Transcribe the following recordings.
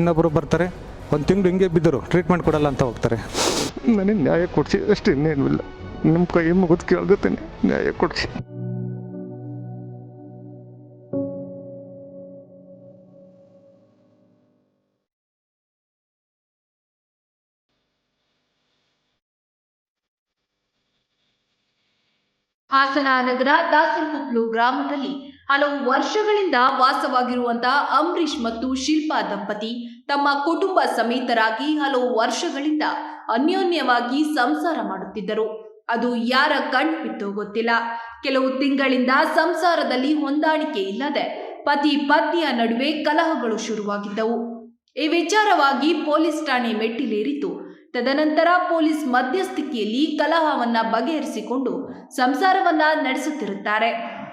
ಇನ್ನೊಬ್ಬರು ಬರ್ತಾರೆ ಒಂದು ತಿಂಗಳು ಹಿಂಗೆ ಬಿದ್ದರು ಟ್ರೀಟ್ಮೆಂಟ್ ಕೊಡಲ್ಲ ಅಂತ ಹೋಗ್ತಾರೆ. ನನಗೆ ನ್ಯಾಯ ಕೊಡಿಸಿ ಅಷ್ಟೇ ಇನ್ನೇನು ಇಲ್ಲ. ನಿಮ್ಮ ಕೈ ಮುಗಿದು ಕೇಳ್ಕೊತೇನೆ ನ್ಯಾಯ ಕೊಡಿಸಿ. ಹಾಸನ ನಗರ ದಾಸರಕೊಪ್ಲು ಗ್ರಾಮದಲ್ಲಿ ಹಲವು ವರ್ಷಗಳಿಂದ ವಾಸವಾಗಿರುವಂತಹ ಅಂಬರೀಷ್ ಮತ್ತು ಶಿಲ್ಪಾ ದಂಪತಿ ತಮ್ಮ ಕುಟುಂಬ ಸಮೇತರಾಗಿ ಹಲವು ವರ್ಷಗಳಿಂದ ಅನ್ಯೋನ್ಯವಾಗಿ ಸಂಸಾರ ಮಾಡುತ್ತಿದ್ದರು. ಅದು ಯಾರ ಕಣ್ ಬಿತ್ತೋ ಗೊತ್ತಿಲ್ಲ. ಕೆಲವು ತಿಂಗಳಿಂದ ಸಂಸಾರದಲ್ಲಿ ಹೊಂದಾಣಿಕೆ ಇಲ್ಲದೆ ಪತಿ ಪತ್ನಿಯ ನಡುವೆ ಕಲಹಗಳು ಶುರುವಾಗಿದ್ದವು. ಈ ವಿಚಾರವಾಗಿ ಪೊಲೀಸ್ ಠಾಣೆ ಮೆಟ್ಟಿಲೇರಿತು. ತದನಂತರ ಪೊಲೀಸ್ ಮಧ್ಯಸ್ಥಿಕೆಯಲ್ಲಿ ಕಲಹವನ್ನ ಬಗೆಹರಿಸಿಕೊಂಡು ಸಂಸಾರವನ್ನ ನಡೆಸುತ್ತಿರುತ್ತಾರೆ.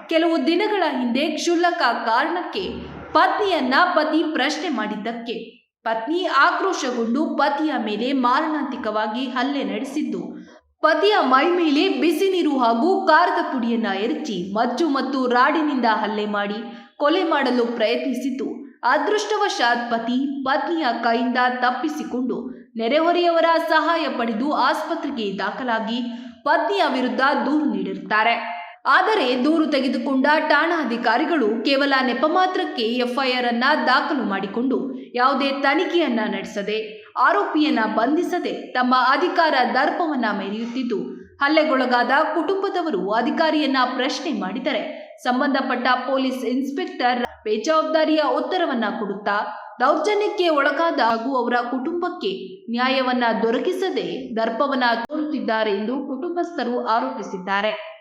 ಕೆಲವು ದಿನಗಳ ಹಿಂದೆ ಕ್ಷುಲ್ಲಕ ಕಾರಣಕ್ಕೆ ಪತ್ನಿಯನ್ನ ಪತಿ ಪ್ರಶ್ನೆ ಮಾಡಿದ್ದಕ್ಕೆ ಪತ್ನಿ ಆಕ್ರೋಶಗೊಂಡು ಪತಿಯ ಮೇಲೆ ಮಾರಣಾಂತಿಕವಾಗಿ ಹಲ್ಲೆ ನಡೆಸಿದ್ದು. ಪತಿಯ ಮೈ ಮೇಲೆ ಬಿಸಿ ನೀರು ಹಾಗೂ ಕಾರದ ಪುಡಿಯನ್ನ ಎರಚಿ ಮಜ್ಜು ಮತ್ತು ರಾಡಿನಿಂದ ಹಲ್ಲೆ ಮಾಡಿ ಕೊಲೆ ಮಾಡಲು ಪ್ರಯತ್ನಿಸಿದ್ದು ಅದೃಷ್ಟವಶಾತ್ ಪತಿ ಪತ್ನಿಯ ಕೈಯಿಂದ ತಪ್ಪಿಸಿಕೊಂಡು ನೆರೆಹೊರೆಯವರ ಸಹಾಯ ಪಡೆದು ಆಸ್ಪತ್ರೆಗೆ ದಾಖಲಾಗಿ ಪತ್ನಿಯ ವಿರುದ್ಧ ದೂರು ನೀಡಿರುತ್ತಾರೆ. ಆದರೆ ದೂರು ತೆಗೆದುಕೊಂಡ ಠಾಣಾಧಿಕಾರಿಗಳು ಕೇವಲ ನೆಪ ಮಾತ್ರಕ್ಕೆ ಎಫ್ಐಆರ್ ಅನ್ನ ದಾಖಲು ಮಾಡಿಕೊಂಡು ಯಾವುದೇ ತನಿಖೆಯನ್ನ ನಡೆಸದೆ, ಆರೋಪಿಯನ್ನ ಬಂಧಿಸದೆ ತಮ್ಮ ಅಧಿಕಾರ ದರ್ಪವನ್ನ ಮೆರೆಯುತ್ತಿದ್ದು, ಹಲ್ಲೆಗೊಳಗಾದ ಕುಟುಂಬದವರು ಅಧಿಕಾರಿಯನ್ನ ಪ್ರಶ್ನೆ ಮಾಡಿದರೆ, ಸಂಬಂಧಪಟ್ಟ ಪೊಲೀಸ್ ಇನ್ಸ್ಪೆಕ್ಟರ್ ಬೇಜವಾಬ್ದಾರಿಯ ಉತ್ತರವನ್ನ ಕೊಡುತ್ತಾ, ದೌರ್ಜನ್ಯಕ್ಕೆ ಒಳಗಾದ ಹಾಗೂ ಅವರ ಕುಟುಂಬಕ್ಕೆ ನ್ಯಾಯವನ್ನ ದೊರಕಿಸದೆ ದರ್ಪವನ್ನ ತೋರುತ್ತಿದ್ದಾರೆ ಎಂದು ಕುಟುಂಬಸ್ಥರು ಆರೋಪಿಸಿದ್ದಾರೆ.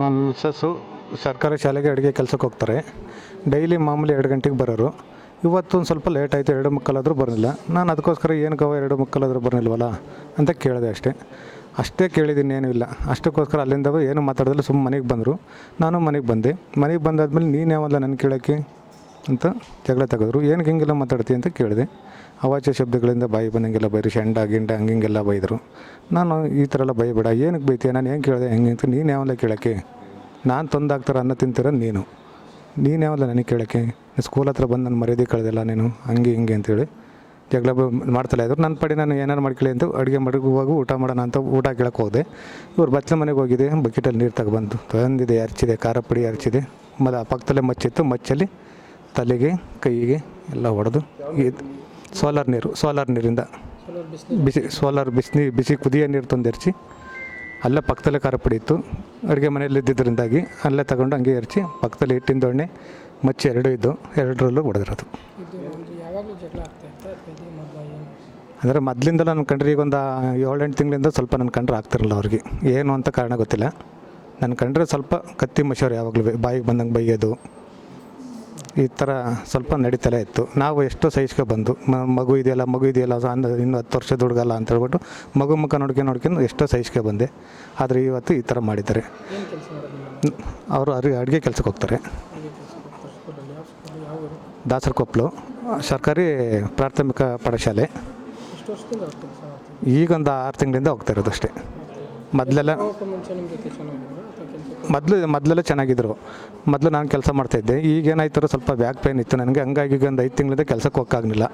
ನನ್ನ ಮಿಸ್ಸಸ್ಸು ಸರ್ಕಾರಿ ಶಾಲೆಗೆ ಅಡುಗೆ ಕೆಲಸಕ್ಕೆ ಹೋಗ್ತಾರೆ. ಡೈಲಿ ಮಾಮೂಲಿ ಎರಡು ಗಂಟೆಗೆ ಬರೋರು. ಇವತ್ತು ಒಂದು ಸ್ವಲ್ಪ ಲೇಟ್ ಆಯಿತು, ಎರಡು ಮಕ್ಕಳಾದರೂ ಬರಲಿಲ್ಲ. ನಾನು ಅದಕ್ಕೋಸ್ಕರ ಏನು ಕವ ಎರಡು ಮಕ್ಕಳಾದರೂ ಬರಲಿಲ್ವಲ್ಲ ಅಂತ ಕೇಳಿದೆ ಅಷ್ಟೇ. ಅಷ್ಟೇ ಕೇಳಿದ್ದೀನಿ, ಏನೂ ಇಲ್ಲ. ಅಷ್ಟಕ್ಕೋಸ್ಕರ ಅಲ್ಲಿಂದ ಏನು ಮಾತಾಡಿದ್ರೆ ಸುಮ್ಮನೆ ಮನೆಗೆ ಬಂದರು. ನಾನು ಮನೆಗೆ ಬಂದೆ. ಮನೆಗೆ ಬಂದಾದ್ಮೇಲೆ ನೀನು ಯಾವಲ್ಲ ನನ್ನ ಕೇಳೋಕ್ಕೆ ಅಂತ ಜಗಳ ತೆಗೆದ್ರು. ಏನಕ್ಕೆ ಹಿಂಗೆಲ್ಲ ಮಾತಾಡ್ತಿ? ಅಂತ ಕೇಳಿದೆ. ಅವಾಚ್ಯ ಶಬ್ದಗಳಿಂದ ಬಾಯಿ ಬಂದಂಗೆಲ್ಲ ಬೈರಿ ಶೆಂಡ, ಗಿಂಡ, ಹಂಗಿಂಗೆಲ್ಲ ಬೈದರು. ನಾನು ಈ ಥರ ಎಲ್ಲ ಬೈಬೇಡ. ಏನಕ್ಕೆ ಬೈತೀಯ? ನಾನು ಏನು ಕೇಳಿದೆ? ಹೆಂಗೆ? ಅಂತ ನೀನು ಯಾವಲ್ಲ ಕೇಳೋಕ್ಕೆ? ನಾನು ತೊಂದಾಗ್ತಾರೆ ಅನ್ನ ತಿಂತೀರ? ನೀನು. ನೀನು ಯಾವಲ್ಲ ನನಗೆ ಕೇಳೋಕ್ಕೆ? ಸ್ಕೂಲ್ ಹತ್ರ ಬಂದು ನಾನು ಮರ್ಯಾದೆ ಕಳೆದಿಲ್ಲ ನೀನು. ಹಂಗೆ, ಹಿಂಗೆ ಅಂತೇಳಿ ಜಗಳ ಮಾಡ್ತಲೇ ಇದ್ರು. ನನ್ನ ಪಡಿ ನಾನು ಏನಾರು ಮಾಡ್ಕೊಳ್ಳಿ ಅಂತ ಅಡುಗೆ ಮಡಗುವಾಗ ಊಟ ಮಾಡೋಣ ಅಂತ ಊಟ ಕೇಳಕ್ಕೆ ಹೋದೆ. ಇವ್ರು ಬಚ್ಚಲ ಮನೆಗೆ ಹೋಗಿದೆ ಬಕೆಟಲ್ಲಿ ನೀರು ತಗೊಬಂದು ತಂದಿದೆ ಎರಚಿದೆ ಖಾರ ಪುಡಿ ಎರಚಿದೆ ಮತ್ತು ಆ ಪಕ್ಕದಲ್ಲೇ ಮಚ್ಚಿತ್ತು. ಮಚ್ಚಲ್ಲಿ ತಲೆಗೆ, ಕೈಗೆ ಎಲ್ಲ ಹೊಡೆದು ಇದು ಸೋಲಾರ್ ನೀರು, ಸೋಲಾರ್ ನೀರಿಂದ ಬಿಸಿ, ಸೋಲಾರ್ ಬಿಸಿ ಬಿಸಿ ಕುದಿಯ ನೀರು ತಂದು ಎರಚಿ ಅಲ್ಲೇ ಪಕ್ಕದಲ್ಲೇ ಖಾರ ಪುಡಿ ಇತ್ತು. ಅಡುಗೆ ಮನೆಯಲ್ಲಿ ಇದ್ದಿದ್ದರಿಂದಾಗಿ ಅಲ್ಲೇ ತಗೊಂಡು ಹಂಗೆ ಎರಚಿ ಪಕ್ಕದಲ್ಲಿ ಹಿಟ್ಟಿನ ದೊಣ್ಣೆ ಮಚ್ಚಿ ಎರಡೂ ಇದ್ದು, ಎರಡರಲ್ಲೂ ಹೊಡೆದಿರೋದು ಅಂದರೆ ಮೊದಲಿಂದ ನನ್ನ ಕಂಡ್ರೆ ಈಗ ಒಂದು ಏಳೆಂಟು ತಿಂಗಳಿಂದ ಸ್ವಲ್ಪ ನನ್ನ ಕಂಡ್ರೆ ಆಗ್ತಿರಲ್ಲ ಅವ್ರಿಗೆ. ಏನು ಅಂತ ಕಾರಣ ಗೊತ್ತಿಲ್ಲ. ನನ್ನ ಕಂಡ್ರೆ ಸ್ವಲ್ಪ ಕತ್ತಿ ಮಶೋರು ಯಾವಾಗಲೂ ಬಾಯಿಗೆ ಬಂದಂಗೆ ಬೈಯೋದು. ಈ ಥರ ಸ್ವಲ್ಪ ನಡೀತಲೇ ಇತ್ತು. ನಾವು ಎಷ್ಟೋ ಸಹಿಸ್ಕೊ ಬಂದು ಮಗು ಇದೆಯಲ್ಲ ಮಗು ಇದೆಯಲ್ಲ ಇನ್ನು ಹತ್ತು ವರ್ಷದ ಹುಡುಗಲ್ಲ ಅಂತ ಹೇಳ್ಬಿಟ್ಟು ಮಗು ಮುಖ ನೋಡ್ಕೊಂಡು ನೋಡ್ಕೊಂಡು ಎಷ್ಟೋ ಸಹಿಸ್ಕೊ ಬಂದೆ. ಆದರೆ ಇವತ್ತು ಈ ಥರ ಮಾಡಿದ್ದಾರೆ. ಅವರು ಅರಿ, ಅಡುಗೆ ಕೆಲಸಕ್ಕೆ ಹೋಗ್ತಾರೆ. ದಾಸರಕೊಪ್ಪಲು ಸರ್ಕಾರಿ ಪ್ರಾಥಮಿಕ ಪಾಠಶಾಲೆ. ಈಗೊಂದು ಆರು ತಿಂಗಳಿಂದ ಹೋಗ್ತಾ ಇರೋದು ಅಷ್ಟೇ. ಮೊದಲೆಲ್ಲ ಮೊದಲು ಮೊದಲೆಲ್ಲ ಚೆನ್ನಾಗಿದ್ದರು ಮೊದಲು ನಾನು ಕೆಲಸ ಮಾಡ್ತಾಯಿದ್ದೆ ಈಗೇನಾಯ್ತಾರೋ ಸ್ವಲ್ಪ ಬ್ಯಾಕ್ ಪೇನ್ ಇತ್ತು ನನಗೆ. ಹಂಗಾಗಿ ಒಂದು ಐದು ತಿಂಗಳಿಂದ ಕೆಲಸಕ್ಕೆ ಹೋಗೋಕ್ಕಾಗಲಿಲ್ಲ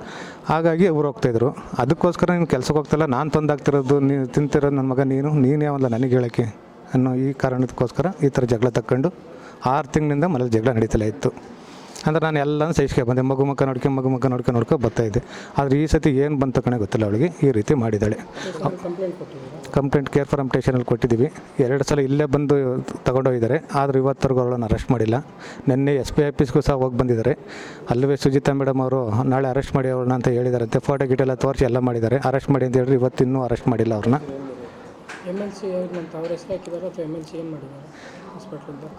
ಹಾಗಾಗಿ ಅವ್ರು ಹೋಗ್ತಾಯಿದ್ರು. ಅದಕ್ಕೋಸ್ಕರ ನೀನು ಕೆಲಸಕ್ಕೆ ಹೋಗ್ತಲ್ಲ. ನಾನು ತಂದಾಗ್ತಿರೋದು ನೀನು ತಿಂತಿರೋದು ನನ್ನ ಮಗ ನೀನು ನೀನು ಯಾವಲ್ಲ ನನಗೆ ಹೇಳೋಕ್ಕೆ ಅನ್ನೋ ಈ ಕಾರಣಕ್ಕೋಸ್ಕರ ಈ ಥರ ಜಗಳ ತಕ್ಕೊಂಡು ಆರು ತಿಂಗಳಿಂದ ಮನೇಲಿ ಜಗಳ ನಡೀತಲೇ ಇತ್ತು. ಅಂದ್ರೆ ನಾನು ಎಲ್ಲನೂ ಸಹಿಸ್ಕೊ ಬಂದೆ. ಮಗು ಮಕ್ಕ ನೋಡ್ಕೊ, ಮಗು ಮಕ್ಕ ನೋಡ್ಕೊ ನೋಡ್ಕೊ ಬರ್ತಾಯಿದ್ದೆ ಆದರೆ ಈ ಸತಿ ಏನು ಬಂತು ಕಣೆ ಗೊತ್ತಿಲ್ಲ ಅವಳಿಗೆ. ಈ ರೀತಿ ಮಾಡಿದ್ದಾಳೆ. ಕಂಪ್ಲೇಂಟ್ ಕೇರ್ ಫಾರ್ ಅಂಪ್ಟೇಷನಲ್ಲಿ ಕೊಟ್ಟಿದ್ದೀವಿ. ಎರಡು ಸಲ ಇಲ್ಲೇ ಬಂದು ತಗೊಂಡೋಗಿದ್ದಾರೆ ಆದರೆ ಇವತ್ತರೆಗೂ ಅವಳನ್ನು ಅರೆಸ್ಟ್ ಮಾಡಿಲ್ಲ. ನಿನ್ನೆ ಎಸ್ ಪಿ ಆಫೀಸ್ಗೂ ಸಹ ಹೋಗಿ ಬಂದಿದ್ದಾರೆ. ಅಲ್ಲವೇ ಸುಜಿತಾ ಮೇಡಮ್ ಅವರು ನಾಳೆ ಅರೆಸ್ಟ್ ಮಾಡಿ ಅವ್ರನ್ನ ಅಂತ ಹೇಳಿದಾರಂತೆ. ಫೋಟೋ ಗಿಟೆಲ್ಲ ತೋರಿಸಿ ಎಲ್ಲ ಮಾಡಿದ್ದಾರೆ. ಅರೆಸ್ಟ್ ಮಾಡಿ ಅಂತ ಹೇಳಿದ್ರೆ ಇವತ್ತಿನ್ನೂ ಅರೆಸ್ಟ್ ಮಾಡಿಲ್ಲ ಅವ್ರನ್ನ. ಎಲ್ ಸಿ ಅಥವಾ ಏನು ಮಾಡಿದ್ದಾರೆ?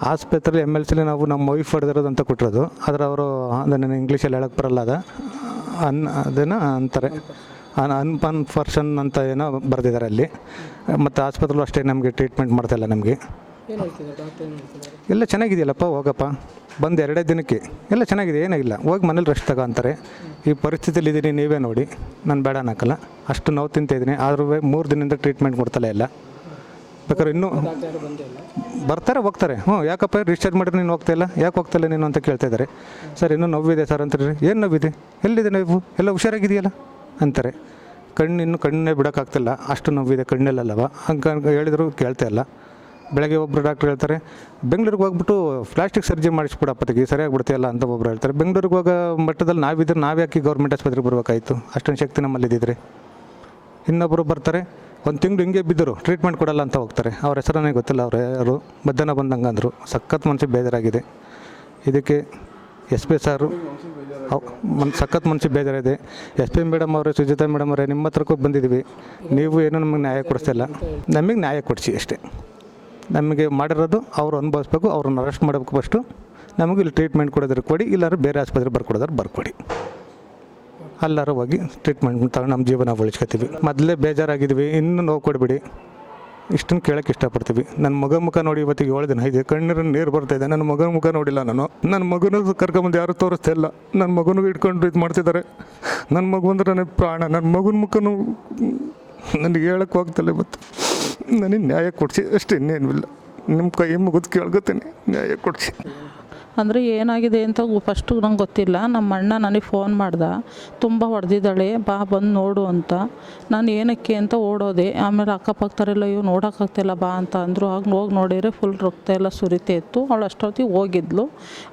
ಆಸ್ಪತ್ರೆಲಿ ಎಂ ಎಲ್ ಸಿಲಿ ನಾವು ನಮ್ಮ ವೈಫ್ ಹೊಡೆದಿರೋದು ಅಂತ ಕೊಟ್ಟಿರೋದು. ಆದರೆ ಅವರು ಅದನ್ನು ಇಂಗ್ಲೀಷಲ್ಲಿ ಹೇಳಕ್ಕೆ ಬರಲ್ಲ ಅದ. ಅನ್, ಅದನ್ನು ಅಂತಾರೆ. ಅನ್, ಅನ್ಪನ್ ಫರ್ಷನ್ ಅಂತ ಏನೋ ಬರೆದಿದ್ದಾರೆ ಅಲ್ಲಿ. ಮತ್ತು ಆಸ್ಪತ್ರೆಲೂ ಅಷ್ಟೇ ನಮಗೆ ಟ್ರೀಟ್ಮೆಂಟ್ ಮಾಡ್ತಾಯಿಲ್ಲ ನಮಗೆ. ಎಲ್ಲ ಚೆನ್ನಾಗಿದೆಯಲ್ಲಪ್ಪ, ಹೋಗಪ್ಪ. ಬಂದು ಎರಡೇ ದಿನಕ್ಕೆ. ಎಲ್ಲ ಚೆನ್ನಾಗಿದೆ, ಏನಾಗಿಲ್ಲ. ಹೋಗಿ ಮನೇಲಿ ರೆಸ್ಟ್ ತಗೋ ಅಂತಾರೆ. ಈ ಪರಿಸ್ಥಿತಿಯಲ್ಲಿ ಇದ್ದೀನಿ ನೀವೇ ನೋಡಿ. ನಾನು ಬೇಡ ಅನ್ನೋಕ್ಕಲ್ಲ ಅಷ್ಟು ನೋವು ತಿಂತಿದ್ದೀನಿ ಆದರೂ ಮೂರು ದಿನದಿಂದ ಟ್ರೀಟ್ಮೆಂಟ್ ಕೊಡ್ತಲೇ ಇಲ್ಲ. ಬೇಕಾದ್ರೆ ಇನ್ನೂ ಬರ್ತಾರೆ, ಹೋಗ್ತಾರೆ. ಹ್ಞೂ, ಯಾಕಪ್ಪ ರಿಚಾರ್ಜ್ ಮಾಡಿದ್ರೆ ನೀನು ಹೋಗ್ತಾ ಇಲ್ಲ? ಯಾಕೆ ಹೋಗ್ತಾಯಿಲ್ಲ ನೀನು ಅಂತ ಕೇಳ್ತಾ ಇದ್ದಾರೆ. ಸರ್, ಇನ್ನೂ ನೋವಿದೆ ಸರ್ ಅಂತಾರೆ ಏನು ನೋವಿದೆ? ಎಲ್ಲಿದೆ ನೋವು? ಎಲ್ಲ ಹುಷಾರಾಗಿದೆಯಲ್ಲ? ಅಂತಾರೆ. ಕಣ್ಣು ಇನ್ನು ಕಣ್ಣೇ ಬಿಡೋಕ್ಕಾಗ್ತಿಲ್ಲ. ಅಷ್ಟು ನೋವಿದೆ ಕಣ್ಣಲ್ಲಲ್ಲವ? ಹಂಗೆ ಹೇಳಿದ್ರು ಕೇಳ್ತಾ ಇಲ್ಲ. ಬೆಳಗ್ಗೆ ಒಬ್ಬರು ಡಾಕ್ಟ್ರ್ ಹೇಳ್ತಾರೆ, ಬೆಂಗಳೂರಿಗೆ ಹೋಗ್ಬಿಟ್ಟು ಪ್ಲಾಸ್ಟಿಕ್ ಸರ್ಜರಿ ಸರಿಯಾಗಿ ಸರಿಯಾಗಿಬಿಡ್ತೀಯಲ್ಲ ಅಂತ ಒಬ್ಬರು ಹೇಳ್ತಾರೆ. ಬೆಂಗಳೂರಿಗೆ ಹೋಗೋ ಮಟ್ಟದಲ್ಲಿ ನಾವಿದ್ರೆ ನಾವ್ಯಾಕೆ ಗೌರ್ಮೆಂಟ್ ಆಸ್ಪತ್ರೆಗೆ ಬರಬೇಕಾಯಿತು? ಅಷ್ಟೊಂದು ಶಕ್ತಿ ನಮ್ಮಲ್ಲಿ ಇನ್ನೊಬ್ಬರು ಬರ್ತಾರೆ ಒಂದು ತಿಂಗಳು ಹಿಂಗೆ ಬಿದ್ದರು ಟ್ರೀಟ್ಮೆಂಟ್ ಕೊಡಲ್ಲ ಅಂತ ಹೋಗ್ತಾರೆ. ಅವ್ರ ಹೆಸರನ್ನೇ ಗೊತ್ತಿಲ್ಲ, ಅವ್ರು ಯಾರು. ಮಧ್ಯಾಹ್ನ ಬಂದಂಗೆ ಅಂದರು. ಸಖತ್ ಮನಸ್ಸಿಗೆ ಬೇಜಾರಾಗಿದೆ. ಇದಕ್ಕೆ ಎಸ್ ಪಿ ಸಾರು ಒಂದು ಸಖತ್ ಮನ್ಸಿಗೆ ಬೇಜಾರಿದೆ ಎಸ್ ಪಿ ಮೇಡಮ್ ಅವರೇ, ಸುಜಿತಾ ಮೇಡಮ್ ಅವರೇ, ನಿಮ್ಮ ಹತ್ರಕ್ಕೂ ಬಂದಿದ್ದೀವಿ. ನೀವು ಏನೂ ನಮಗೆ ನ್ಯಾಯ ಕೊಡಿಸ್ತಿಲ್ಲ ನಮಗೆ ನ್ಯಾಯ ಕೊಡಿಸಿ ಅಷ್ಟೇ. ನಮಗೆ ಮಾಡಿರೋದು ಅವ್ರು ಅನುಭವಿಸ್ಬೇಕು, ಅವ್ರನ್ನ ಅರೆಸ್ಟ್ ಮಾಡಬೇಕು ಫಸ್ಟು ನಮಗೆ ಇಲ್ಲಿ ಟ್ರೀಟ್ಮೆಂಟ್ ಕೊಡೋದ್ರೆ ಕೊಡಿ, ಇಲ್ಲಾಂದ್ರೆ ಬೇರೆ ಆಸ್ಪತ್ರೆ ಬರ್ಕೊಡೋದ್ರೆ ಬರ್ಕೊಡಿ. ಎಲ್ಲರೂ ಹೋಗಿ ಟ್ರೀಟ್ಮೆಂಟ್ ತಗೊಂಡು ನಮ್ಮ ಜೀವನ ಉಳಿಸ್ಕೊತೀವಿ. ಮೊದಲೇ ಬೇಜಾರಾಗಿದ್ವಿ, ಇನ್ನೂ ನೋವು ಕೊಡಬೇಡಿ. ಇಷ್ಟನ್ನು ಕೇಳೋಕ್ಕೆ ಇಷ್ಟಪಡ್ತೀವಿ. ನನ್ನ ಮಗ ಮುಖ ನೋಡಿ ಇವತ್ತಿಗೆ ಏಳು ದಿನ ಇದೆ ಕಣ್ಣೀರು ನೀರು ಬರ್ತಾ ಇದೆ. ನನ್ನ ಮಗನ ಮುಖ ನೋಡಿಲ್ಲ ನಾನು. ನನ್ನ ಮಗನೂ ಕರ್ಕೊಂಬಂದು ಯಾರು ತೋರಿಸ್ತಾ ಇಲ್ಲ. ನನ್ನ ಮಗನಿಗೆ ಇಟ್ಕೊಂಡು ಇದು ಮಾಡ್ತಿದ್ದಾರೆ. ನನ್ನ ಮಗು ಅಂದ್ರೆ ನನಗೆ ಪ್ರಾಣ ನನ್ನ ಮಗನ ಮುಖನು ನನಗೆ ಹೇಳಕ್ಕೆ ಹೋಗ್ತಿಲ್ಲ ಇವತ್ತು. ನನಗೆ ನ್ಯಾಯ ಕೊಡಿಸಿ, ಅಷ್ಟೇ ಇನ್ನೇನು ಇಲ್ಲ. ನಿಮ್ಮ ಕೈ ಮುಗಿದು ಕೇಳ್ಕೊತೀನಿ, ನ್ಯಾಯ ಕೊಡಿಸಿ. ಅಂದರೆ ಏನಾಗಿದೆ ಅಂತ ಫಸ್ಟು ನಂಗೆ ಗೊತ್ತಿಲ್ಲ. ನಮ್ಮ ಅಣ್ಣ ನನಗೆ ಫೋನ್ ಮಾಡ್ದ. ತುಂಬ ಹೊಡೆದಿದ್ದಾಳೆ. ಬಾ, ಬಂದು ನೋಡು ಅಂತ. ನಾನು ಏನಕ್ಕೆ ಅಂತ ಓಡೋದೆ. ಆಮೇಲೆ ಅಕ್ಕಪಕ್ಕದವರೆಲ್ಲ ಇವು ನೋಡೋಕ್ಕಾಗ್ತಿಲ್ಲ ಬಾ ಅಂತ ಅಂದರು. ಆಗ ಹೋಗಿ ನೋಡಿದರೆ ಫುಲ್ ರಕ್ತ ಎಲ್ಲ ಸುರಿತಾ ಇತ್ತು. ಅವಳು ಅಷ್ಟೊತ್ತಿಗೆ ಹೋಗಿದ್ಲು.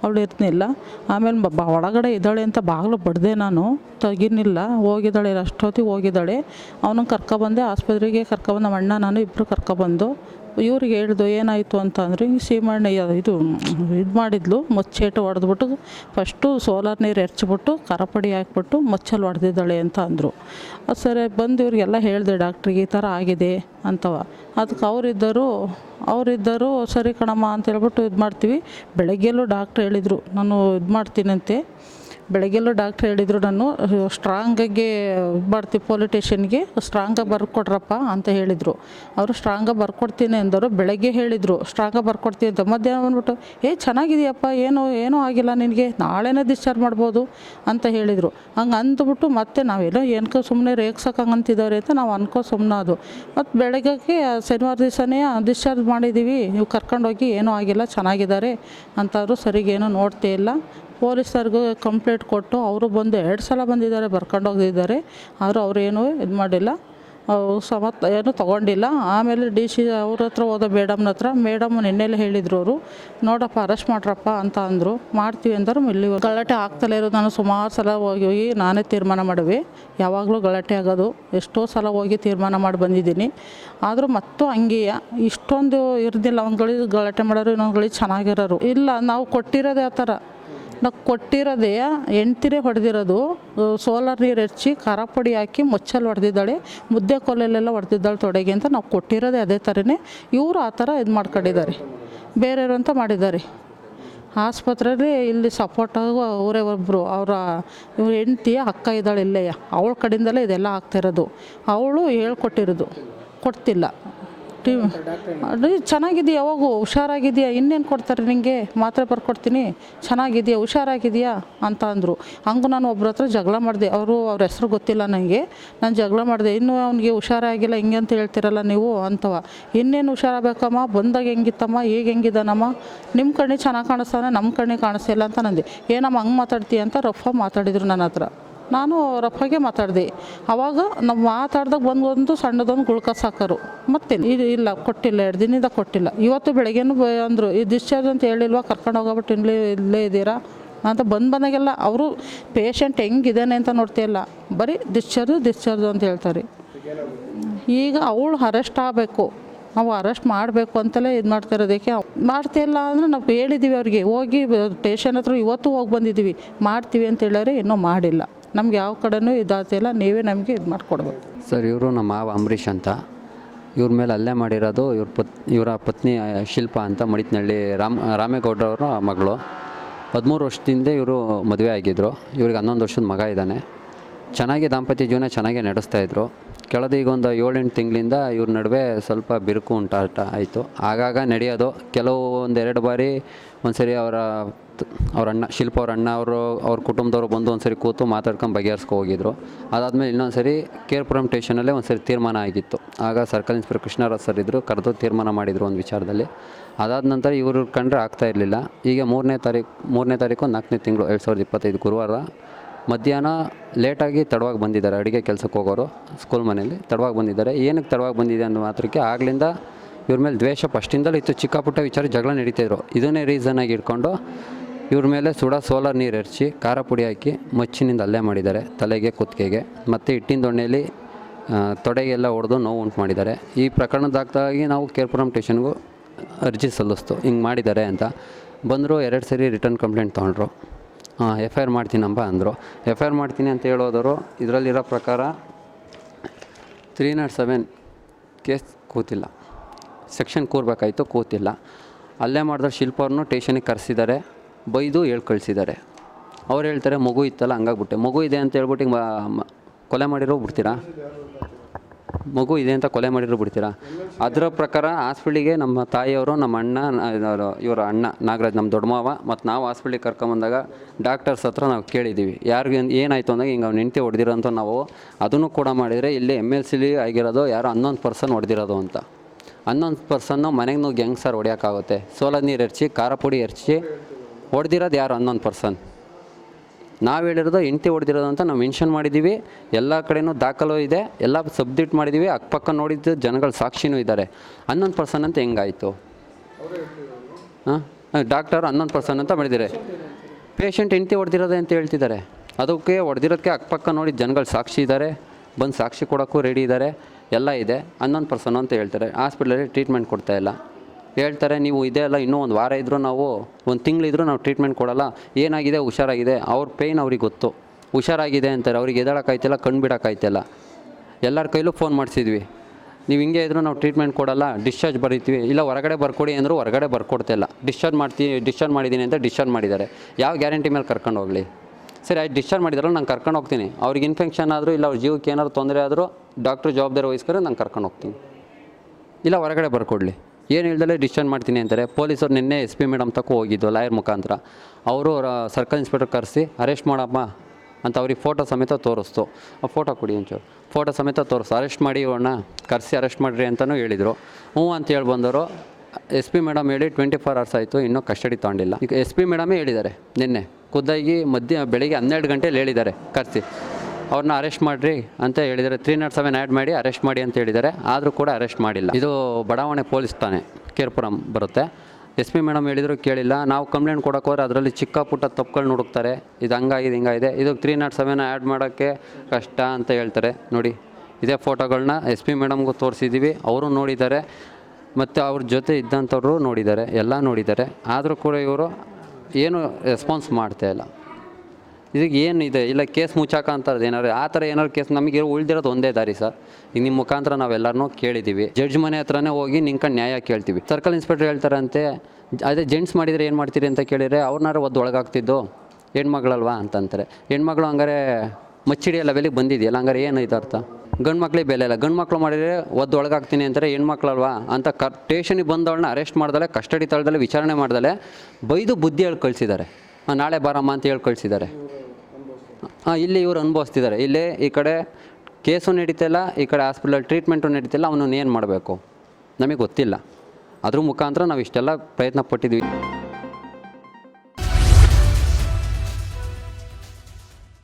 ಅವಳು ಇರ್ತಿಲ್ಲ ಆಮೇಲೆ ಬ ಒಳಗಡೆ ಇದ್ದಾಳೆ ಅಂತ ಬಾಗಿಲು ಬಡ್ದೆ ನಾನು. ತೆಗಿನಿಲ್ಲ ಹೋಗಿದ್ದಾಳೆ. ಅಷ್ಟೊತ್ತಿಗೆ ಹೋಗಿದ್ದಾಳೆ. ಅವನು ಕರ್ಕೊಬಂದೆ ಆಸ್ಪತ್ರೆಗೆ ಕರ್ಕೊಬಂದು ನಮ್ಮ ಅಣ್ಣ ನಾನು ಇಬ್ಬರು ಕರ್ಕೊಬಂದು ಇವ್ರಿಗೆ ಹೇಳ್ದು ಏನಾಯಿತು ಅಂತ ಅಂದರೆ ಸೀಮೆಣ್ಣೆ ಇದು ಇದು ಮಾಡಿದ್ಲು ಮುಚ್ಚೇಟು ಹೊಡೆದ್ಬಿಟ್ಟು ಫಸ್ಟು ಸೋಲಾರ್ ನೀರು ಎರಚ್ಬಿಟ್ಟು ಕರಪಡಿ ಹಾಕ್ಬಿಟ್ಟು ಮಚ್ಚಲ್ಲಿ ಹೊಡೆದಿದ್ದಾಳೆ ಅಂತ ಅಂದರು. ಅದು ಸರಿ, ಬಂದು ಇವ್ರಿಗೆಲ್ಲ ಹೇಳಿದೆ ಡಾಕ್ಟ್ರಿಗೆ ಈ ಥರ ಆಗಿದೆ ಅಂತವ. ಅದಕ್ಕೆ ಅವರಿದ್ದರು ಅವರಿದ್ದರು, ಸರಿ ಕಣಮ್ಮ ಅಂತ ಹೇಳ್ಬಿಟ್ಟು ಇದು ಮಾಡ್ತೀವಿ. ಬೆಳಗ್ಗೆಲ್ಲೂ ಡಾಕ್ಟ್ರ್ ಹೇಳಿದರು, ನಾನು ಇದು ಮಾಡ್ತೀನಂತೆ. ಬೆಳಗ್ಗೆಲ್ಲೂ ಡಾಕ್ಟ್ರ್ ಹೇಳಿದರು ನಾನು ಸ್ಟ್ರಾಂಗಾಗಿ ಬರ್ತಿ ಸ್ಟೇಷನ್ಗೆ ಸ್ಟ್ರಾಂಗಾಗಿ ಬರ್ಕೊಡ್ರಪ್ಪ ಅಂತ ಹೇಳಿದರು. ಅವರು ಸ್ಟ್ರಾಂಗಾಗಿ ಬರ್ಕೊಡ್ತೀನಿ ಅಂದರು ಬೆಳಗ್ಗೆ ಹೇಳಿದರು. ಸ್ಟ್ರಾಂಗಾಗಿ ಬರ್ಕೊಡ್ತೀನಿ ಅಂತ ಮಧ್ಯಾಹ್ನ ಬಂದ್ಬಿಟ್ಟು, ಏ, ಚೆನ್ನಾಗಿದೆಯಪ್ಪ, ಏನು, ಏನೂ ಆಗಿಲ್ಲ ನಿನಗೆ, ನಾಳೆನೇ ಡಿಸ್ಚಾರ್ಜ್ ಮಾಡ್ಬೋದು ಅಂತ ಹೇಳಿದರು. ಹಂಗೆ ಅಂದ್ಬಿಟ್ಟು ಮತ್ತೆ ನಾವೇನೋ ಏನಕ್ಕೆ ಸುಮ್ಮನೆ ರೇಗ್ಸಕ್ಕೆ ಹಂಗೆ ಅಂತಿದ್ದಾರೆ ಅಂತ ನಾವು ಅನ್ಕೋ ಸುಮ್ಮನೆ ಅದು. ಮತ್ತು ಬೆಳಗ್ಗೆ ಶನಿವಾರ ದಿವಸನೇ ಡಿಸ್ಚಾರ್ಜ್ ಮಾಡಿದ್ದೀವಿ ನೀವು ಕರ್ಕೊಂಡೋಗಿ ಏನೂ ಆಗಿಲ್ಲ, ಚೆನ್ನಾಗಿದ್ದಾರೆ ಅಂತಾದ್ರು ಸರಿಗೇನೂ ನೋಡ್ತೇ ಇಲ್ಲ. ಪೊಲೀಸರಿಗೂ ಕಂಪ್ಲೇಂಟ್ ಕೊಟ್ಟು ಅವರು ಬಂದು ಎರಡು ಸಲ ಬಂದಿದ್ದಾರೆ, ಬರ್ಕೊಂಡು ಹೋಗಿದ್ದಾರೆ ಆದರೂ ಅವರೇನು ಇದು ಮಾಡಿಲ್ಲ. ಸಮತ್ ಏನು ತೊಗೊಂಡಿಲ್ಲ. ಆಮೇಲೆ ಡಿ ಸಿ ಅವ್ರ ಹತ್ರ ಹೋದ ಮೇಡಮ್ನ ಹತ್ರ, ಮೇಡಮ್ ನಿನ್ನೆಲ್ಲ ಹೇಳಿದ್ರು ಅವರು. ನೋಡಪ್ಪ, ಅರೆಸ್ಟ್ ಮಾಡ್ರಪ್ಪ ಅಂತ ಅಂದರು. ಮಾಡ್ತೀವಿ ಅಂದರು. ಇಲ್ಲಿ ಗಲಾಟೆ ಆಗ್ತಲೇ ಇರೋದು. ನಾನು ಸುಮಾರು ಸಲ ಹೋಗಿ ಹೋಗಿ ನಾನೇ ತೀರ್ಮಾನ ಮಾಡಿವೆ ಯಾವಾಗಲೂ ಗಲಾಟೆ ಆಗೋದು. ಎಷ್ಟೋ ಸಲ ಹೋಗಿ ತೀರ್ಮಾನ ಮಾಡಿ ಬಂದಿದ್ದೀನಿ. ಆದರೂ ಮತ್ತು ಹಂಗೆಯ ಇಷ್ಟೊಂದು ಇರ್ದಿಲ್ಲ. ಒಂದು ಗಳಿ ಗಲಾಟೆ ಮಾಡೋರು ಇನ್ನೊಂದು ಗಳಿ ಚೆನ್ನಾಗಿರೋರು. ಇಲ್ಲ, ನಾವು ಕೊಟ್ಟಿರೋದೇ ಆ ಥರ. ನಾವು ಕೊಟ್ಟಿರೋದೇ ಹೆಂಡ್ತಿರೆ ಹೊಡೆದಿರೋದು ಸೋಲಾರ್ ನೀರು ಹೆಚ್ಚಿ ಖಾರ ಪುಡಿ ಹಾಕಿ ಮುಚ್ಚಲ್ಲಿ ಹೊಡೆದಿದ್ದಾಳೆ, ಮುದ್ದೆ ಕೊಲೆಲೆಲ್ಲ ಹೊಡೆದಿದ್ದಾಳೆ ತೊಡೆಗೆ ಅಂತ ನಾವು ಕೊಟ್ಟಿರೋದೇ ಅದೇ ಥರನೇ ಇವರು ಆ ಥರ ಇದು ಮಾಡ್ಕೊಂಡಿದ್ದಾರೆ. ಬೇರೆಯವರು ಅಂತ ಮಾಡಿದ್ದಾರೆ. ಆಸ್ಪತ್ರೆಯಲ್ಲಿ ಇಲ್ಲಿ ಸಪೋರ್ಟಾಗಿ ಅವರೇ ಒಬ್ಬರು ಅವರ, ಇವ್ರ ಹೆಂಡ್ತಿಯ ಅಕ್ಕ ಇದ್ದಾಳೆ ಇಲ್ಲೇ ಅವಳ ಕಡೆಯಿಂದಲೇ ಇದೆಲ್ಲ ಆಗ್ತಿರೋದು ಅವಳು ಹೇಳ್ಕೊಟ್ಟಿರೋದು, ಕೊಡ್ತಿಲ್ಲ. ಟಿ ಚೆನ್ನಾಗಿದೆಯಾ? ಯಾವಾಗೂ ಹುಷಾರಾಗಿದೆಯಾ? ಇನ್ನೇನು ಕೊಡ್ತಾರೆ ನಿನಗೆ ಮಾತ್ರೆ ಬರ್ಕೊಡ್ತೀನಿ. ಚೆನ್ನಾಗಿದೆಯಾ? ಹುಷಾರಾಗಿದೆಯಾ? ಅಂತ ಅಂದರು. ಹಂಗೂ ನಾನು ಒಬ್ರ ಹತ್ರ ಜಗಳ ಮಾಡಿದೆ. ಅವರು ಅವ್ರ ಹೆಸರು ಗೊತ್ತಿಲ್ಲ ನನಗೆ ನಾನು ಜಗಳ ಮಾಡಿದೆ. ಇನ್ನೂ ಅವ್ನಿಗೆ ಹುಷಾರಾಗಿಲ್ಲ, ಹಿಂಗೆ ಅಂತ ಹೇಳ್ತಿರಲ್ಲ ನೀವು ಅಂತವ. ಇನ್ನೇನು ಹುಷಾರಾಗಬೇಕಮ್ಮ? ಬಂದಾಗ ಹೆಂಗಿತ್ತಮ್ಮ? ಈಗ ಹೆಂಗಿದ್ದಾನಮ್ಮ? ನಿಮ್ಮ ಕಣ್ಣೆ ಚೆನ್ನಾಗಿ ಕಾಣಿಸ್ತಾನೆ ನಮ್ಮ ಕಣ್ಣಿಗೆ ಕಾಣಿಸ್ತಿಲ್ಲ ಅಂತ ನಂದೆ. ಏನಮ್ಮ ಹಂಗೆ ಮಾತಾಡ್ತೀಯ ಅಂತ ರಫಾಗಿ ಮಾತಾಡಿದರು ನನ್ನ ಹತ್ರ. ನಾನು ರಫಾಗೆ ಮಾತಾಡಿದೆ. ಅವಾಗ ನಾವು ಮಾತಾಡ್ದಾಗ ಬಂದು ಒಂದು ಸಣ್ಣದೊಂದು ಗುಳ್ಕ ಸಾಕರು. ಮತ್ತೇನು? ಇದು ಇಲ್ಲ, ಕೊಟ್ಟಿಲ್ಲ, ಎರಡು ದಿನದಿಂದ ಕೊಟ್ಟಿಲ್ಲ. ಇವತ್ತು ಬೆಳಗ್ಗೆನೂ ಅಂದರು, ಈ ಡಿಸ್ಚಾರ್ಜ್ ಅಂತ ಹೇಳಿಲ್ವಾ? ಕರ್ಕೊಂಡು ಹೋಗ್ಬಿಟ್ಟು ಇಲ್ಲೇ ಇಲ್ಲೇ ಇದ್ದೀರಾ? ಅಂತ ಬಂದು ಬಂದಾಗೆಲ್ಲ ಅವರು ಪೇಷಂಟ್ ಹೆಂಗಿದ್ದಾನೆ ಅಂತ ನೋಡ್ತಿಲ್ಲ ಬರೀ ಡಿಸ್ಚಾರ್ಜು ಡಿಸ್ಚಾರ್ಜು ಅಂತ ಹೇಳ್ತಾರೆ. ಈಗ ಅವಳು ಅರೆಸ್ಟ್ ಆಗಬೇಕು. ನಾವು ಅರೆಸ್ಟ್ ಮಾಡಬೇಕು ಅಂತಲೇ ಇದು ಮಾಡ್ತಾ ಇರೋದಕ್ಕೆ ಮಾಡ್ತಿಲ್ಲ ಅಂದರೆ ನಾವು ಹೇಳಿದ್ದೀವಿ ಅವ್ರಿಗೆ, ಹೋಗಿ ಪೇಷಂಟ್ ಹತ್ರ ಇವತ್ತು ಹೋಗಿ ಬಂದಿದ್ದೀವಿ ಮಾಡ್ತೀವಿ ಅಂತ ಹೇಳಿದ್ರೆ ಇನ್ನೂ ಮಾಡಿಲ್ಲ. ನಮ್ಗೆ ಯಾವ ಕಡೆನೂ ಇದಾಗ್ತಿಲ್ಲ ನೀವೇ ನಮಗೆ ಇದು ಮಾಡಿಕೊಡ್ಬೇಕು. ಸರ್, ಇವರು ನಮ್ಮ ಮಾವ ಅಂಬರೀಷ್ ಅಂತ. ಇವ್ರ ಮೇಲೆ ಅಲ್ಲೇ ಮಾಡಿರೋದು ಇವ್ರ ಪತ್, ಇವರ ಪತ್ನಿ ಶಿಲ್ಪ ಅಂತ ಮಡಿತ್ನಳ್ಳಿ ರಾಮ್ ರಾಮೇಗೌಡರವರ ಮಗಳು. ಹದಿಮೂರು ವರ್ಷದಿಂದ ಇವರು ಮದುವೆ ಆಗಿದ್ದರು ಇವ್ರಿಗೆ ಹನ್ನೊಂದು ವರ್ಷದ ಮಗ ಇದ್ದಾನೆ. ಚೆನ್ನಾಗಿ ದಾಂಪತ್ಯ ಜೀವನ ಚೆನ್ನಾಗಿ ನಡೆಸ್ತಾ ಇದ್ರು. ಕೆಳದು ಈಗ ಒಂದು ಏಳೆಂಟು ತಿಂಗಳಿಂದ ಇವ್ರ ನಡುವೆ ಸ್ವಲ್ಪ ಬಿರುಕು ಉಂಟಾಟ ಆಯಿತು. ಆಗಾಗ ನಡೆಯೋದು ಕೆಲವು ಒಂದೆರಡು ಬಾರಿ ಒಂದು ಸರಿ ಅವರ ಅವ್ರ ಅಣ್ಣ, ಶಿಲ್ಪ ಅವ್ರ ಅಣ್ಣ ಅವರು, ಅವ್ರ ಕುಟುಂಬದವರು ಬಂದು ಒಂದ್ಸರಿ ಕೂತು ಮಾತಾಡ್ಕೊಂಡು ಬಗೆಹರಿಸ್ಕೊ ಹೋಗಿದ್ರು. ಅದಾದಮೇಲೆ ಇನ್ನೊಂದು ಸರಿ ಕೇರ್ಪುರಂ ಸ್ಟೇಷನಲ್ಲೇ ಒಂದು ಸರಿ ತೀರ್ಮಾನ ಆಗಿತ್ತು. ಆಗ ಸರ್ಕಲ್ ಇನ್ಸ್ಪೆಕ್ಟರ್ ಕೃಷ್ಣರಾಜ್ ಸರ್ ಇದ್ದರು ಕರೆದು ತೀರ್ಮಾನ ಮಾಡಿದರು ಒಂದು ವಿಚಾರದಲ್ಲಿ. ಅದಾದ ನಂತರ ಇವರು ಕಂಡ್ರೆ ಆಗ್ತಾ ಇರಲಿಲ್ಲ. ಈಗ ಮೂರನೇ ತಾರೀಕು ಮೂರನೇ ತಾರೀಕು ನಾಲ್ಕನೇ ತಿಂಗಳು ಎರಡು ಸಾವಿರದ ಇಪ್ಪತ್ತೈದು ಗುರುವಾರ ಮಧ್ಯಾಹ್ನ ಲೇಟಾಗಿ ತಡವಾಗಿ ಬಂದಿದ್ದಾರೆ. ಅಡುಗೆ ಕೆಲಸಕ್ಕೆ ಹೋಗೋರು, ಸ್ಕೂಲ್ ಮನೇಲಿ ತಡವಾಗಿ ಬಂದಿದ್ದಾರೆ. ಏನಕ್ಕೆ ತಡವಾಗಿ ಬಂದಿದೆ ಅನ್ನೋ ಮಾತ್ರಕ್ಕೆ ಆಗಲಿಂದ ಇವ್ರ ಮೇಲೆ ದ್ವೇಷ ಫಸ್ಟಿಂದಲೂ ಇತ್ತು. ಚಿಕ್ಕಪುಟ್ಟ ವಿಚಾರ ಜಗಳ ನಡೀತಿದ್ರು ಇದನ್ನೇ ರೀಸನ್ ಆಗಿ ಇಟ್ಕೊಂಡು ಇವ್ರ ಮೇಲೆ ಸುಡ ಸೋಲಾರ್ ನೀರು ಎರಚಿ, ಖಾರ ಪುಡಿ ಹಾಕಿ ಮಚ್ಚಿನಿಂದ ಅಲ್ಲೇ ಮಾಡಿದ್ದಾರೆ, ತಲೆಗೆ, ಕುತ್ತಿಗೆಗೆ. ಮತ್ತು ಹಿಟ್ಟಿನ ದೊಣ್ಣೆಯಲ್ಲಿ ತೊಡೆಗೆಲ್ಲ ಹೊಡೆದು ನೋವು ಉಂಟು ಮಾಡಿದ್ದಾರೆ. ಈ ಪ್ರಕರಣದಾಗಿ ನಾವು ಕೇರ್ಪುರಂ ಟೇಷನ್ಗೂ ಅರ್ಜಿ ಸಲ್ಲಿಸ್ತು. ಹಿಂಗೆ ಮಾಡಿದ್ದಾರೆ ಅಂತ. ಬಂದರು, ಎರಡು ಸರಿ ರಿಟರ್ನ್ ಕಂಪ್ಲೇಂಟ್ ತೊಗೊಂಡ್ರು. ಎಫ್ ಐ ಆರ್ ಮಾಡ್ತೀನಂಬ ಅಂದರು. ಎಫ್ ಐ ಆರ್ ಮಾಡ್ತೀನಿ ಅಂತ ಹೇಳೋದವರು, ಇದರಲ್ಲಿರೋ ಪ್ರಕಾರ ತ್ರೀ ನಾಟ್ ಸೆವೆನ್ ಕೇಸ್ ಕೂತಿಲ್ಲ. ಸೆಕ್ಷನ್ ಕೂರ್ಬೇಕಾಯ್ತು, ಕೂತಿಲ್ಲ. ಅಲ್ಲೇ ಮಾಡಿದ್ರೆ ಶಿಲ್ಪವ್ರನ್ನೂ ಟೇಷನಿಗೆ ಕರೆಸಿದ್ದಾರೆ. ಬೈದು ಹೇಳಿ ಕಳಿಸಿದ್ದಾರೆ ಅವ್ರು ಹೇಳ್ತಾರೆ, ಮಗು ಇತ್ತಲ್ಲ, ಹಂಗಾಗ್ಬಿಟ್ಟೆ. ಮಗು ಇದೆ ಅಂತ ಹೇಳ್ಬಿಟ್ಟು ಹಿಂಗೆ ಕೊಲೆ ಮಾಡಿರೋ ಬಿಡ್ತೀರಾ? ಮಗು ಇದೆ ಅಂತ ಕೊಲೆ ಮಾಡಿರೋ ಬಿಡ್ತೀರಾ? ಅದರ ಪ್ರಕಾರ ಹಾಸ್ಪಿಟ್ಲಿಗೆ ನಮ್ಮ ತಾಯಿಯವರು, ನಮ್ಮ ಅಣ್ಣ ಇವರ ಅಣ್ಣ, ನಾಗರಾಜ್ ನಮ್ಮ ದೊಡ್ಡ ಮಾವ ಮತ್ತು ನಾವು ಹಾಸ್ಪಿಟ್ಲಿಗೆ ಕರ್ಕೊಂಬಂದಾಗ ಡಾಕ್ಟರ್ಸ್ ಹತ್ರ ನಾವು ಕೇಳಿದ್ದೀವಿ. ಯಾರಿಗೆ ಏನಾಯಿತು ಅಂದಾಗ ಹಿಂಗೆ ಅವ್ನು ನಿಂತಿ ಹೊಡೆದಿರೋ ಅಂತ ನಾವು ಅದನ್ನು ಕೂಡ ಮಾಡಿದರೆ ಇಲ್ಲಿ ಎಂ ಎಲ್ ಸಿಲಿ ಆಗಿರೋದು ಯಾರೋ ಹನ್ನೊಂದು ಪರ್ಸನ್ ಹೊಡೆದಿರೋದು ಅಂತ. ಹನ್ನೊಂದು ಪರ್ಸನ್ನು ಮನೆಗೆ ನುಗ್ಗಿ ಹೆಂಗೆ ಸರ್ ಹೊಡೆಯೋಕ್ಕಾಗುತ್ತೆ ಸೋಲದ ನೀರು ಎರಚಿ, ಖಾರ ಪುಡಿ ಎರಚಿ ಹೊಡೆದಿರೋದು ಯಾರು? ಹನ್ನೊಂದು ಪರ್ಸನ್ ನಾವು ಹೇಳಿರೋದು ಹೆಂಡ್ತಿ ಹೊಡೆದಿರೋದು ಅಂತ ನಾವು ಮೆನ್ಷನ್ ಮಾಡಿದ್ದೀವಿ ಎಲ್ಲ ಕಡೆಯೂ ದಾಖಲು ಇದೆ. ಎಲ್ಲ ಸಬ್ಮಿಟ್ ಮಾಡಿದ್ದೀವಿ ಅಕ್ಕಪಕ್ಕ ನೋಡಿದ್ದು ಜನಗಳ ಸಾಕ್ಷಿನೂ ಇದ್ದಾರೆ. ಹನ್ನೊಂದು ಪರ್ಸನ್ ಅಂತ ಹೆಂಗಾಯಿತು? ಹಾಂ? ಡಾಕ್ಟರ್ ಹನ್ನೊಂದು ಪರ್ಸನ್ ಅಂತ ಮಾಡಿದ್ದಾರೆ ಪೇಷಂಟ್ ಹೆಂಡ್ತಿ ಹೊಡೆದಿರೋದೆ ಅಂತ ಹೇಳ್ತಿದ್ದಾರೆ. ಅದಕ್ಕೆ ಹೊಡೆದಿರೋದಕ್ಕೆ ಅಕ್ಕಪಕ್ಕ ನೋಡಿ ಜನಗಳು ಸಾಕ್ಷಿ ಇದ್ದಾರೆ. ಬಂದು ಸಾಕ್ಷಿ ಕೊಡೋಕ್ಕೂ ರೆಡಿ ಇದ್ದಾರೆ. ಎಲ್ಲ ಇದೆ. ಹನ್ನೊಂದು ಪರ್ಸನ್ ಅಂತ ಹೇಳ್ತಾರೆ. ಹಾಸ್ಪಿಟ್ಲಲ್ಲಿ ಟ್ರೀಟ್ಮೆಂಟ್ ಕೊಡ್ತಾ ಇಲ್ಲ. ಹೇಳ್ತಾರೆ, ನೀವು ಇದೇ ಅಲ್ಲ, ಇನ್ನೂ ಒಂದು ವಾರ ಇದ್ದರೂ ನಾವು, ಒಂದು ತಿಂಗಳಿದ್ರೂ ನಾವು ಟ್ರೀಟ್ಮೆಂಟ್ ಕೊಡಲ್ಲ. ಏನಾಗಿದೆ? ಹುಷಾರಾಗಿದೆ. ಅವ್ರ ಪೇಯ್ನ್ ಅವ್ರಿಗೆ ಗೊತ್ತು. ಹುಷಾರಾಗಿದೆ ಅಂತಾರೆ. ಅವ್ರಿಗೆ ಎದಳಕ್ಕಾಯ್ತಿಲ್ಲ ಕಣ್ಣು ಬಿಡೋಕ್ಕಾಯ್ತಿಲ್ಲ. ಎಲ್ಲರ ಕೈಲೂ ಫೋನ್ ಮಾಡಿಸಿದ್ವಿ. ನೀವು ಹಿಂಗೆ ಇದ್ರೂ ನಾವು ಟ್ರೀಟ್ಮೆಂಟ್ ಕೊಡಲ್ಲ ಡಿಸ್ಚಾರ್ಜ್ ಬರೀತೀವಿ. ಇಲ್ಲ, ಹೊರಗಡೆ ಬರ್ಕೊಡಿ ಅಂದರೂ ಹೊರಗಡೆ ಬರ್ಕೊಡ್ತಿಲ್ಲ. ಡಿಸ್ಚಾರ್ಜ್ ಮಾಡ್ತೀವಿ ಡಿಸ್ಚಾರ್ಜ್ ಮಾಡಿದ್ದೀನಿ ಅಂತ ಡಿಸ್ಚಾರ್ಜ್ ಮಾಡಿದ್ದಾರೆ. ಯಾವ ಗ್ಯಾರಂಟಿ ಮೇಲೆ ಕರ್ಕೊಂಡು ಹೋಗಲಿ? ಸರಿ, ಆಯ್ತು ಡಿಸ್ಚಾರ್ಜ್ ಮಾಡಿದಾರಲ್ಲ, ನಾನು ಕರ್ಕೊಂಡು ಹೋಗ್ತೀನಿ. ಅವ್ರಿಗೆ ಇನ್ಫೆಕ್ಷನ್ ಆದರೂ ಇಲ್ಲ, ಅವ್ರ ಜೀವಕ್ಕೆ ಏನಾದರೂ ತೊಂದರೆ ಆದರೂ ಡಾಕ್ಟ್ರು ಜವಾಬ್ದಾರಿ ವಹಿಸ್ಕೊಂಡು ನಾನು ಕರ್ಕೊಂಡು ಹೋಗ್ತೀನಿ. ಇಲ್ಲ, ಹೊರಗಡೆ ಬರ್ಕೊಡ್ಲಿ. ಏನು ಹೇಳ್ದಲೆ ಡಿಸ್ಚಾರ್ಜ್ ಮಾಡ್ತೀನಿ ಅಂತಾರೆ. ಪೊಲೀಸರು ನಿನ್ನೆ ಎಸ್ ಪಿ ಮೇಡಮ್ ತಕ್ಕ ಹೋಗಿದ್ದು, ಲಾಯರ್ ಮುಖಾಂತರ. ಅವರು ಸರ್ಕಲ್ ಇನ್ಸ್ಪೆಕ್ಟರ್ ಕರೆಸಿ, ಅರೆಸ್ಟ್ ಮಾಡಮ್ಮ ಅಂತ ಅವ್ರಿಗೆ ಫೋಟೋ ಸಮೇತ ತೋರಿಸ್ತು. ಆ ಫೋಟೋ ಕೊಡಿ ಒಂಚೂರು ಫೋಟೋ ಸಮೇತ ತೋರಿಸ್ತು. ಅರೆಸ್ಟ್ ಮಾಡಿ ಅಣ್ಣ ಕರೆಸಿ ಅರೆಸ್ಟ್ ಮಾಡಿರಿ ಅಂತಲೂ ಹೇಳಿದರು. ಹ್ಞೂ ಅಂತ ಹೇಳಿ ಬಂದವರು. ಎಸ್ ಪಿ ಮೇಡಮ್ ಹೇಳಿ ಟ್ವೆಂಟಿ ಫೋರ್ ಅವರ್ಸ್ ಆಯಿತು, ಇನ್ನೂ ಕಸ್ಟಡಿ ತೊಗೊಂಡಿಲ್ಲ. ಈಗ ಎಸ್ ಪಿ ಮೇಡಮೇ ಹೇಳಿದ್ದಾರೆ ನಿನ್ನೆ. ಖುದ್ದಾಗಿ ಮಧ್ಯ, ಬೆಳಿಗ್ಗೆ ಹನ್ನೆರಡು ಗಂಟೆಯಲ್ಲಿ ಹೇಳಿದ್ದಾರೆ ಕರೆಸಿ. ಅವ್ರನ್ನ ಅರೆಸ್ಟ್ ಮಾಡಿರಿ ಅಂತ ಹೇಳಿದ್ದಾರೆ. ತ್ರೀ ನಾಟ್ ಸೆವೆನ್ ಆ್ಯಡ್ ಮಾಡಿ ಅರೆಸ್ಟ್ ಮಾಡಿ ಅಂತ ಹೇಳಿದ್ದಾರೆ. ಆದರೂ ಕೂಡ ಅರೆಸ್ಟ್ ಮಾಡಿಲ್ಲ. ಇದು ಬಡಾವಣೆ ಪೊಲೀಸ್ ತಾನೆ ಕೇರ್ಪುರಂ ಬರುತ್ತೆ. ಎಸ್ ಪಿ ಮೇಡಮ್ ಹೇಳಿದ್ರು ಕೇಳಿಲ್ಲ. ನಾವು ಕಂಪ್ಲೇಂಟ್ ಕೊಡೋಕೆ ಹೋದ್ರೆ ಅದರಲ್ಲಿ ಚಿಕ್ಕ ಪುಟ್ಟ ತಪ್ಪುಗಳು ಹುಡುಕ್ತಾರೆ. ಇದು ಹಂಗಾಗಿದೆ, ಹಿಂಗಾಗಿದೆ. ಇದು ತ್ರೀ ನಾಟ್ ಸೆವೆನ್ ಆ್ಯಡ್ ಮಾಡೋಕ್ಕೆ ಕಷ್ಟ ಅಂತ ಹೇಳ್ತಾರೆ. ನೋಡಿ, ಇದೇ ಫೋಟೋಗಳನ್ನ ಎಸ್ ಪಿ ಮೇಡಮ್ಗೂ ತೋರಿಸಿದ್ದೀವಿ ಅವರು ನೋಡಿದ್ದಾರೆ. ಮತ್ತು ಅವ್ರ ಜೊತೆ ಇದ್ದಂಥವ್ರು ನೋಡಿದ್ದಾರೆ. ಎಲ್ಲ ನೋಡಿದ್ದಾರೆ. ಆದರೂ ಕೂಡ ಇವರು ಏನು ರೆಸ್ಪಾನ್ಸ್ ಮಾಡ್ತಾ ಇಲ್ಲ. ಇದಕ್ಕೆ ಏನಿದೆ ಇಲ್ಲ, ಕೇಸ್ ಮುಚ್ಚಾಕ ಅಂತಾರದು ಏನಾರು ಆ ಥರ ಏನಾದ್ರು ಕೇಸ್ ನಮಗೆ ಉಳ್ದಿರೋದು ಒಂದೇ ದಾರಿ ಸರ್. ಈಗ ನಿಮ್ಮ ಮುಖಾಂತರ ನಾವೆಲ್ಲರನ್ನೂ ಕೇಳಿದ್ದೀವಿ ಜಡ್ಜ್ ಮನೆ ಹತ್ರನೇ ಹೋಗಿ ನಿಂಕಂಡು ನ್ಯಾಯ ಕೇಳ್ತೀವಿ. ಸರ್ಕಲ್ ಇನ್ಸ್ಪೆಕ್ಟರ್ ಹೇಳ್ತಾರಂತೆ, ಅದೇ ಜೆಂಟ್ಸ್ ಮಾಡಿದರೆ ಏನು ಮಾಡ್ತೀರಿ ಅಂತ ಕೇಳಿದರೆ, ಅವ್ರನ್ನಾರು ಒದ್ದು ಒಳಗಾಗ್ತಿದ್ದು. ಹೆಣ್ಮಗಳಲ್ವಾ ಅಂತಂತಾರೆ. ಹೆಣ್ಮಗಳು ಹಂಗಾರೆ ಮಚ್ಚಿಡಿ ಲೆವೆಲಿಗೆ ಬಂದಿದೆಯಲ್ಲ, ಹಂಗಾರೆ ಏನು ಇದು ಅರ್ಥ? ಗಂಡು ಮಕ್ಳಿಗೆ ಬೆಲೆ ಇಲ್ಲ. ಗಂಡು ಮಕ್ಕಳು ಮಾಡಿದರೆ ಒದ್ದು ಒಳಗಾಗ್ತೀನಿ ಅಂತಾರೆ, ಹೆಣ್ಮಕ್ಳಲ್ವಾ ಅಂತ ಕ ಸ್ಟೇಷನಿಗೆ ಬಂದವಳನ್ನ ಅರೆಸ್ಟ್ ಮಾಡ್ದಲೆ, ಕಸ್ಟಡಿ ತಳದಲ್ಲಿ ವಿಚಾರಣೆ ಮಾಡ್ದಲೆ ಬೈದು ಬುದ್ಧಿ ಹೇಳಿ ಕಳಿಸಿದ್ದಾರೆ. ನಾಳೆ ಬಾರಮ್ಮ ಅಂತ ಹೇಳಿ ಕಳಿಸಿದ್ದಾರೆ. ಇಲ್ಲಿ ಇವರು ಅನುಭವಿಸ್ತಿದ್ದಾರೆ. ಇಲ್ಲಿ ಈ ಕಡೆ ಕೇಸು ನಡೀತಿಲ್ಲ, ಈ ಕಡೆ ಹಾಸ್ಪಿಟಲ್ ಟ್ರೀಟ್ಮೆಂಟು ನಡೀತಿಲ್ಲ, ಅವನನ್ನು ಏನು ಮಾಡಬೇಕು? ನಮಗೆ ಗೊತ್ತಿಲ್ಲ. ಅದ್ರ ಮುಖಾಂತರ ನಾವು ಇಷ್ಟೆಲ್ಲ ಪ್ರಯತ್ನ ಪಟ್ಟಿದ್ವಿ.